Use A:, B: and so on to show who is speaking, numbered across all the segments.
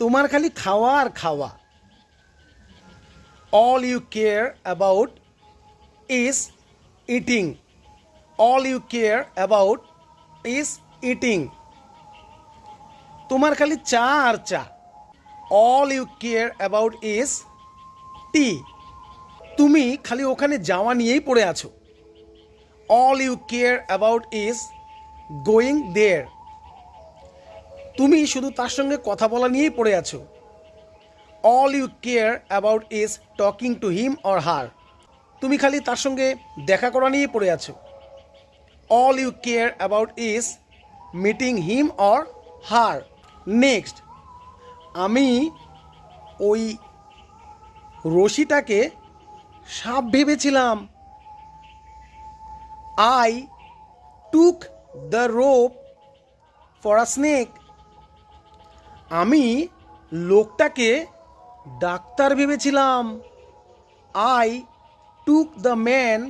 A: তোমার খালি খাওয়া আর খাওয়া। All you care about is eating all you care about is eating তোমার খালি চা আর চা। All you care about is tea তুমি খালি ওখানে যাওয়া নিয়েই পড়ে আছো। All you care about is going there তুমি শুধু তার সঙ্গে কথা বলা নিয়েই পড়ে আছো। All you care about is talking to him or her তুমি খালি তার সঙ্গে দেখা করা নিয়েই পড়ে আছো। All you care about is meeting him or her next আমি ওই রশিটাকে সাপ ভেবেছিলাম। I took the rope for a snake আমি লোকটাকে ডাক্তার ভেবেছিলাম। I took the man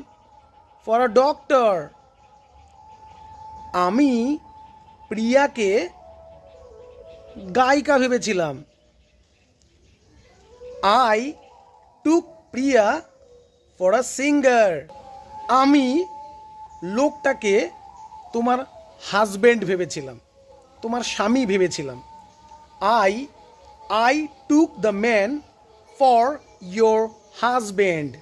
A: for a doctor আমি প্রিয়াকে গায়িকা ভেবেছিলাম। I took Priya for a singer আমি লোকটাকে তোমার হাজব্যান্ড ভেবেছিলাম, তোমার স্বামী ভেবেছিলাম। I I took the man for your husband.